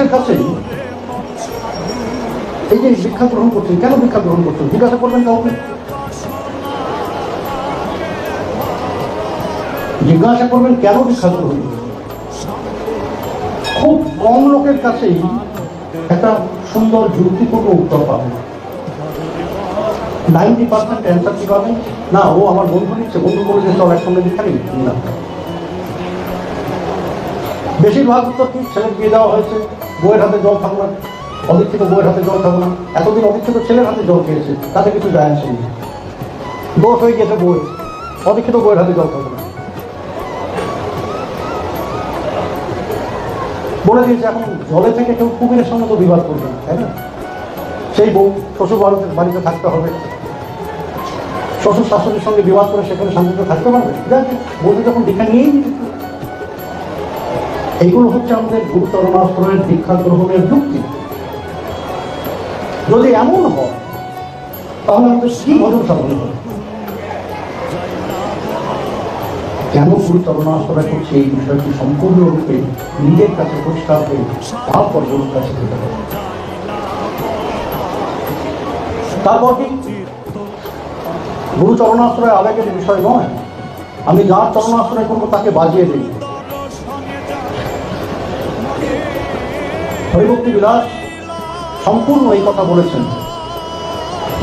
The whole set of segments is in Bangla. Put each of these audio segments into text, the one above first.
মানুষের কাছেই এই যে শিক্ষা গ্রহণ করছেন, কেন শিক্ষা গ্রহণ করছেন? জিজ্ঞাসা করবেন কাউকে? জিজ্ঞাসা করবেন কেন শিক্ষা গ্রহণ? খুব কম লোকের কাছেই একটা সুন্দর যুক্তিপূর্ণ উত্তর পাবেন। নাইনটি পার্সেন্ট অ্যান্সার কি পাবেন? না, ও আমার বন্ধু নিচ্ছে, বন্ধু করে যে চল একসঙ্গে দীক্ষা নিই। বেশিরভাগ উত্তর কি? ছেলের বিয়ে দেওয়া হয়েছে। বইয়ের হাতে জল থাকবে না অধিক্ষিত বইয়ের হাতে জল থাকবে না। এতদিন অধিক্ষিত ছেলের হাতে জল খেয়েছে, তাতে কিছু যায় আসেনি দোষ হয়ে গেছে বই অধিক্ষিত বইয়ের হাতে জল থাকবে না। বলে দিয়েছে, এখন জলে থেকে কেউ কুমিরের সঙ্গে তো বিবাদ করবে না, তাই না? সেই বউ শ্বশুর বাড়িতে থাকতে হবে। শ্বশুর শাশুড়ির সঙ্গে বিবাদ করে সেখানে শান্তিতে থাকতে পারবে? বলতে যখন দীক্ষা নিয়েই নিতে এইগুলো হচ্ছে আমাদের গুরুতর আশ্রয়ের দীক্ষা গ্রহণের যুক্তি। যদি এমন হয়, তাহলে আমাদের কি ভজন সাধন হবে কেন গুরুতর আশ্রয় করছে এই বিষয়টি সম্পূর্ণরূপে নিজের কাছে পরিষ্কার হয়ে তারপর গুরুর কাছে যেতে হবে? তারপর কি? গুরু চরণাশ্রয় আবেগের বিষয় নয়। আমি যার চরণাশ্রয় করব তাকে বাজিয়ে দিই হরিভক্তি বিলাস সম্পূর্ণ এই কথা বলেছেন।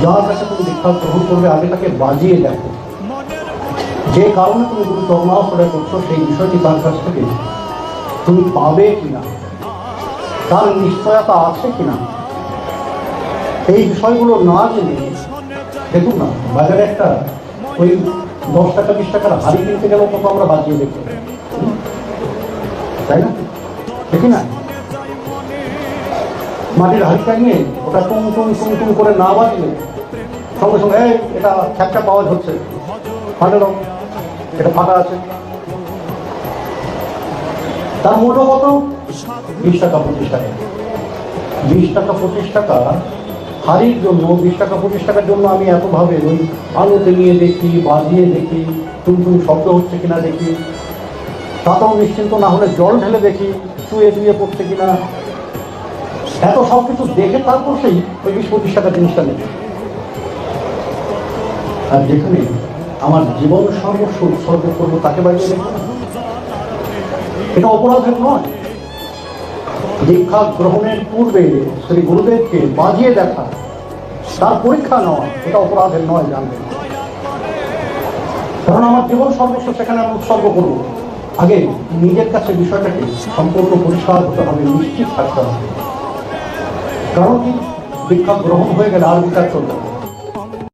যার কাছে তুমি দীক্ষা গ্রহণ করবে আগে তাকে বাজিয়ে দেখো যে কারণে তুমি গুরু চরণাশ্রয় করছ সেই বিষয়টি তার কাছ থেকে তুমি পাবে কিনা? তার নিশ্চয়তা আছে কিনা? এই বিষয়গুলো না জেনে, দেখুন না, বাজারে একটা ওই দশ টাকা, বিশ টাকার হাড়ি কিনতে গেলেও কত আমরা বাজিয়ে দেখতে। তাই না? দেখি না? মাটির হাড়িটা নিয়ে ওটা টুং টুং টুং টুং করে না বাজলে সঙ্গে সঙ্গে এটা খ্যাপটা পাওয়া হচ্ছে। ফাটে দাও এটা ফাটা আছে। তার মোটো কত? বিশ টাকা পঁচিশ টাকা। বিশ টাকা পঁচিশ টাকা, হাড়ির জন্য বিশ টাকা পঁচিশ টাকার জন্য আমি এতভাবে ওই আলোতে নিয়ে দেখি বাজিয়ে দেখি টুন শব্দ হচ্ছে কিনা দেখি। তাতেও নিশ্চিন্ত না হলে জল ঢেলে দেখি, চুয়ে চুয়ে পড়ছে কিনা। এত সব কিছু দেখে তারপর সেই ওই বিশ পঁচিশ টাকার জিনিসটা নেবে। আর যেখানে আমার জীবন সর্বস্ব উৎসর্গ করব তাকে বাজিয়ে এটা অপরাধের নয়। দীক্ষা গ্রহণের পূর্বে শ্রী গুরুদেবকে বাজিয়ে দেখা, তার পরীক্ষা নেওয়া, এটা অপরাধের নয় জানবেন কারণ আমার জীবন সর্বস্ব সেখানে আমি উৎসর্গ করব। আগে নিজের কাছে বিষয়টাকে সম্পূর্ণ পরিষ্কার হতে হবে, নিশ্চিত থাকতে হবে। কারণ কি দীক্ষা গ্রহণ হয়ে গেলে আর বিচার চলবে।